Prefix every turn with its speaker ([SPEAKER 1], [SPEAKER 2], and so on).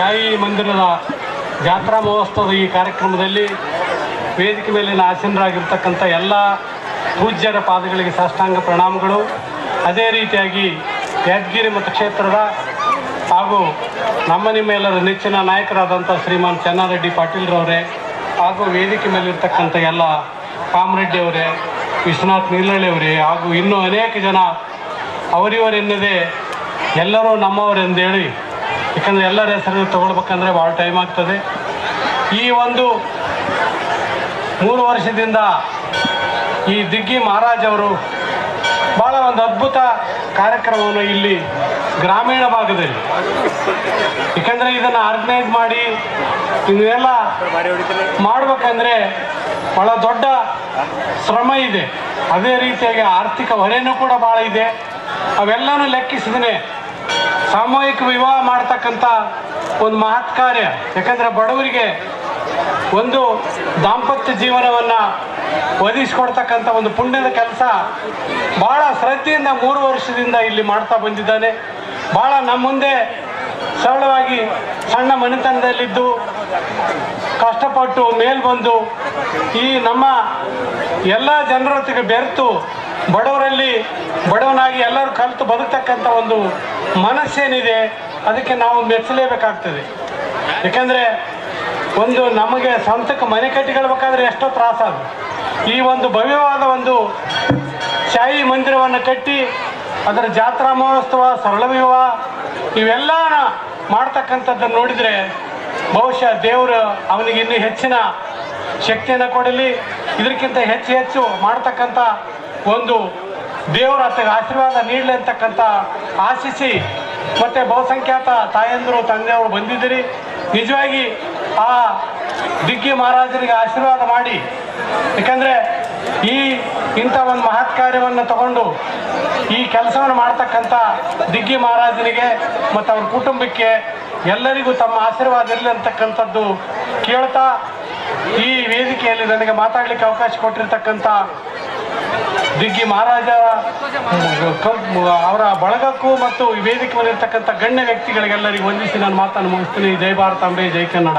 [SPEAKER 1] ಶಾಹಿ ಮಂದಿರದ ಜಾತ್ರಾ ಮಹೋತ್ಸವದ ಈ ಕಾರ್ಯಕ್ರಮದಲ್ಲಿ ವೇದಿಕೆ ಮೇಲಿನ ಆಸೀನರಾಗಿರ್ತಕ್ಕಂಥ ಎಲ್ಲ ಪೂಜ್ಯರ ಪಾದಗಳಿಗೆ ಸಾಷ್ಟಾಂಗ ಪ್ರಣಾಮಗಳು. ಅದೇ ರೀತಿಯಾಗಿ ಯಾದಗಿರಿ ಮತಕ್ಷೇತ್ರದ ಹಾಗೂ ನಮ್ಮ ನಿಮ್ಮೆಲ್ಲರ ನೆಚ್ಚಿನ ನಾಯಕರಾದಂಥ ಶ್ರೀಮಾನ್ ಚೆನ್ನಾರೆಡ್ಡಿ ಪಾಟೀಲ್ರವರೇ ಹಾಗೂ ವೇದಿಕೆ ಮೇಲಿರ್ತಕ್ಕಂಥ ಎಲ್ಲ ಕಾಮರೆಡ್ಡಿ ಅವರೇ, ವಿಶ್ವನಾಥ್ ನೀಲಳ್ಳಿ ಅವರೇ ಹಾಗೂ ಇನ್ನೂ ಅನೇಕ ಜನ ಅವರಿವರೆನ್ನದೇ ಎಲ್ಲರೂ ನಮ್ಮವರೆಂದೇಳಿ ಯಾಕಂದರೆ ಎಲ್ಲರ ಹೆಸರು ತಗೊಳ್ಬೇಕಂದ್ರೆ ಭಾಳ ಟೈಮ್ ಆಗ್ತದೆ. ಈ ಒಂದು ಮೂರು ವರ್ಷದಿಂದ ಈ ದಿಗ್ಗಿ ಮಹಾರಾಜ್ ಅವರು ಭಾಳ ಒಂದು ಅದ್ಭುತ ಕಾರ್ಯಕ್ರಮವನ್ನು ಇಲ್ಲಿ ಗ್ರಾಮೀಣ ಭಾಗದಲ್ಲಿ. ಯಾಕಂದರೆ ಇದನ್ನು ಆರ್ಗನೈಸ್ ಮಾಡಿ ಇದನ್ನೆಲ್ಲ ಮಾಡಬೇಕಂದ್ರೆ ಭಾಳ ದೊಡ್ಡ ಶ್ರಮ ಇದೆ. ಅದೇ ರೀತಿಯಾಗಿ ಆರ್ಥಿಕ ಹೊರೆನೂ ಕೂಡ ಭಾಳ ಇದೆ. ಅವೆಲ್ಲನೂ ಲೆಕ್ಕಿಸಿದ್ರೆ ಸಾಮೂಹಿಕ ವಿವಾಹ ಮಾಡ್ತಕ್ಕಂಥ ಒಂದು ಮಹತ್ ಕಾರ್ಯ. ಯಾಕಂದರೆ ಬಡವರಿಗೆ ಒಂದು ದಾಂಪತ್ಯ ಜೀವನವನ್ನು ಒದಗಿಸ್ಕೊಡ್ತಕ್ಕಂಥ ಒಂದು ಪುಣ್ಯದ ಕೆಲಸ ಭಾಳ ಶ್ರದ್ಧೆಯಿಂದ ಮೂರು ವರ್ಷದಿಂದ ಇಲ್ಲಿ ಮಾಡ್ತಾ ಬಂದಿದ್ದಾನೆ. ಭಾಳ ನಮ್ಮ ಮುಂದೆ ಸರಳವಾಗಿ ಸಣ್ಣ ಮನೆತನದಲ್ಲಿದ್ದು ಕಷ್ಟಪಟ್ಟು ಮೇಲ್ಬಂದು ಈ ನಮ್ಮ ಎಲ್ಲ ಜನರೊತ್ತಿಗೆ ಬೆರೆತು ಬಡವರಲ್ಲಿ ಬಡವನಾಗಿ ಎಲ್ಲರೂ ಕಲಿತು ಬದುಕ್ತಕ್ಕಂಥ ಒಂದು ಮನಸ್ಸೇನಿದೆ, ಅದಕ್ಕೆ ನಾವು ಮೆಚ್ಚಲೇಬೇಕಾಗ್ತದೆ. ಯಾಕೆಂದರೆ ಒಂದು ನಮಗೆ ಸ್ವಂತಕ್ಕೆ ಮನೆ ಕಟ್ಟಿಕೊಳ್ಬೇಕಾದ್ರೆ ಎಷ್ಟೋ ತ್ರಾಸ ಅದು. ಈ ಒಂದು ಭವ್ಯವಾದ ಒಂದು ಶಾಹಿ ಮಂದಿರವನ್ನು ಕಟ್ಟಿ, ಅದರ ಜಾತ್ರಾ ಮಹೋತ್ಸವ, ಸರಳ ವಿವಾಹ ಇವೆಲ್ಲ ಮಾಡ್ತಕ್ಕಂಥದ್ದನ್ನು ನೋಡಿದರೆ ಬಹುಶಃ ದೇವರು ಅವನಿಗೆ ಇನ್ನೂ ಹೆಚ್ಚಿನ ಶಕ್ತಿಯನ್ನು ಕೊಡಲಿ. ಇದಕ್ಕಿಂತ ಹೆಚ್ಚು ಹೆಚ್ಚು ಮಾಡ್ತಕ್ಕಂಥ ಒಂದು ದೇವರ ಆಶೀರ್ವಾದ ನೀಡಲಿ ಅಂತಕ್ಕಂಥ ಆಶಿಸಿ ಮತ್ತು ಬಹುಸಂಖ್ಯಾತ ತಾಯಂದರು ತಂದೆಯವರು ಬಂದಿದ್ದೀರಿ. ನಿಜವಾಗಿ ಆ ದಿಗ್ಗಿ ಮಹಾರಾಜರಿಗೆ ಆಶೀರ್ವಾದ ಮಾಡಿ. ಯಾಕಂದರೆ ಈ ಇಂಥ ಒಂದು ಮಹತ್ ಕಾರ್ಯವನ್ನು ತಗೊಂಡು ಈ ಕೆಲಸವನ್ನು ಮಾಡ್ತಕ್ಕಂಥ ದಿಗ್ಗಿ ಮಹಾರಾಜನಿಗೆ ಮತ್ತು ಅವ್ರ ಕುಟುಂಬಕ್ಕೆ ಎಲ್ಲರಿಗೂ ತಮ್ಮ ಆಶೀರ್ವಾದ ಇರಲಿ ಅಂತಕ್ಕಂಥದ್ದು ಕೇಳ್ತಾ ಈ ವೇದಿಕೆಯಲ್ಲಿ ನನಗೆ ಮಾತಾಡಲಿಕ್ಕೆ ಅವಕಾಶ ಕೊಟ್ಟಿರ್ತಕ್ಕಂಥ ದಿಗ್ಗಿ ಮಹಾರಾಜ ಅವರ ಬಳಗಕ್ಕೂ ಮತ್ತು ವೇದಿಕೆ ಮೇಲಿರ್ತಕ್ಕಂಥ ಗಣ್ಯ ವ್ಯಕ್ತಿಗಳಿಗೆಲ್ಲರಿಗೂ ವಂದಿಸಿ ನಾನು ಮಾತನ್ನು ಮುಗಿಸ್ತೀನಿ. ಜೈ ಭಾರತಾಂಬೆ ಜೈ ಕನ್ನಡ.